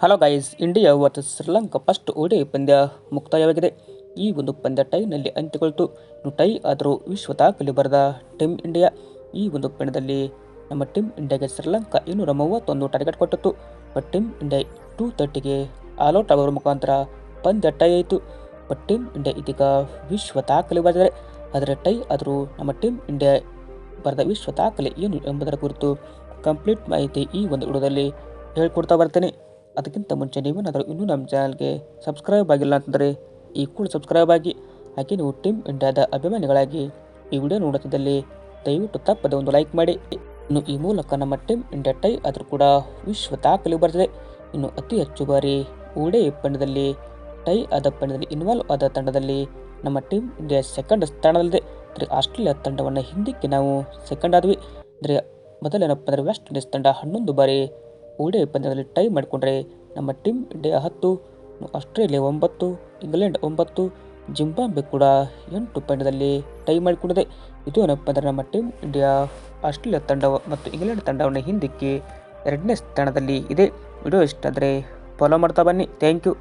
Hello guys India versus Sri Lanka first ODI ಪಂದ್ಯ ಮುಕ್ತಾಯವಾಗಿದೆ. ಈ ಒಂದು ಪಂದ್ಯ ಟೈನಲ್ಲಿ ಅಂತ್ಯಗೊಳ್ತು. ಇನ್ನು ಟೈ ಆದರೂ ವಿಶ್ವ ದಾಖಲೆ ಬರೆದ ಟೀಮ್ ಇಂಡಿಯಾ ಈ ಒಂದು ಪಂದ್ಯದಲ್ಲಿ ನಮ್ಮ ಟೀಮ್ ಇಂಡಿಯಾಗೆ ಶ್ರೀಲಂಕಾ ಇನ್ನೂರ ಮೂವತ್ತೊಂದು ಟಾರ್ಗೆಟ್ ಕೊಟ್ಟಿತ್ತು. ಬಟ್ ಟೀಮ್ ಇಂಡಿಯಾ ಟೂ ತರ್ಟಿಗೆ ಆಲ್ಔಟ್ ಆಗೋರ ಮುಖಾಂತರ ಪಂದ್ಯ ಟೈ ಆಯಿತು. ಬಟ್ ಟೀಮ್ ಇಂಡಿಯಾ ಇದೀಗ ವಿಶ್ವ ದಾಖಲೆ ಬರೆದರೆ ಆದರೆ ಟೈ ಆದರೂ ನಮ್ಮ ಟೀಮ್ ಇಂಡಿಯಾ ಬರೆದ ವಿಶ್ವ ದಾಖಲೆ ಏನು ಎಂಬುದರ ಕುರಿತು ಕಂಪ್ಲೀಟ್ ಮಾಹಿತಿ ಈ ಒಂದು ವಿಡಿಯೋದಲ್ಲಿ ಹೇಳ್ಕೊಡ್ತಾ ಬರ್ತೇನೆ. ಅದಕ್ಕಿಂತ ಮುಂಚೆ ನೀವೇನಾದರೂ ಇನ್ನೂ ನಮ್ಮ ಚಾನಲ್ಗೆ ಸಬ್ಸ್ಕ್ರೈಬ್ ಆಗಿಲ್ಲ ಅಂತಂದರೆ ಈ ಕೂಡ ಸಬ್ಸ್ಕ್ರೈಬ್ ಆಗಿ, ಹಾಗೆ ನೀವು ಟೀಮ್ ಇಂಡಿಯಾದ ಅಭಿಮಾನಿಗಳಾಗಿ ಈ ವಿಡಿಯೋ ನೋಡುತ್ತಿದ್ದಲ್ಲಿ ದಯವಿಟ್ಟು ತಪ್ಪದೆ ಒಂದು ಲೈಕ್ ಮಾಡಿ. ಇನ್ನು ಈ ಮೂಲಕ ನಮ್ಮ ಟೀಮ್ ಇಂಡಿಯಾ ಟೈ ಆದರೂ ಕೂಡ ವಿಶ್ವ ದಾಖಲೆ ಬರ್ತದೆ ಇನ್ನು ಅತಿ ಹೆಚ್ಚು ಬಾರಿ ಓಡೆ ಪಂದ್ಯದಲ್ಲಿ, ಟೈ ಆದ ಪಂದ್ಯದಲ್ಲಿ, ಇನ್ವಾಲ್ವ್ ಆದ ತಂಡದಲ್ಲಿ ನಮ್ಮ ಟೀಮ್ ಇಂಡಿಯಾ ಸೆಕೆಂಡ್ ಸ್ಥಾನದಲ್ಲಿದೆ. ಅಂದರೆ ಆಸ್ಟ್ರೇಲಿಯಾ ತಂಡವನ್ನು ಹಿಂದಕ್ಕೆ ನಾವು ಸೆಕೆಂಡ್ ಆದ್ವಿ. ಅಂದರೆ ಮೊದಲೇನಪ್ಪ ಅಂದರೆ ವೆಸ್ಟ್ ಇಂಡೀಸ್ ತಂಡ ಹನ್ನೊಂದು ಬಾರಿ ಓಡೆ ಪಂದ್ಯದಲ್ಲಿ ಟೈ ಮಾಡಿಕೊಂಡ್ರೆ ನಮ್ಮ ಟೀಮ್ ಇಂಡಿಯಾ ಹತ್ತು, ಆಸ್ಟ್ರೇಲಿಯಾ ಒಂಬತ್ತು, ಇಂಗ್ಲೆಂಡ್ ಒಂಬತ್ತು ಜಿಂಬಾಂಬೆ ಕೂಡ ಎಂಟು ಪಂದ್ಯದಲ್ಲಿ ಟೈ ಮಾಡಿಕೊಂಡಿದೆ. ಇದು ಏನಪ್ಪ ಅಂದರೆ ನಮ್ಮ ಟೀಮ್ ಇಂಡಿಯಾ ಆಸ್ಟ್ರೇಲಿಯಾ ತಂಡ ಮತ್ತು ಇಂಗ್ಲೆಂಡ್ ತಂಡವನ್ನು ಹಿಂದಿಕ್ಕಿ ಎರಡನೇ ಸ್ಥಾನದಲ್ಲಿ ಇದೆ. ವಿಡಿಯೋ ಇಷ್ಟ ಆದರೆ ಫಾಲೋ ಮಾಡ್ತಾ ಬನ್ನಿ. Thank you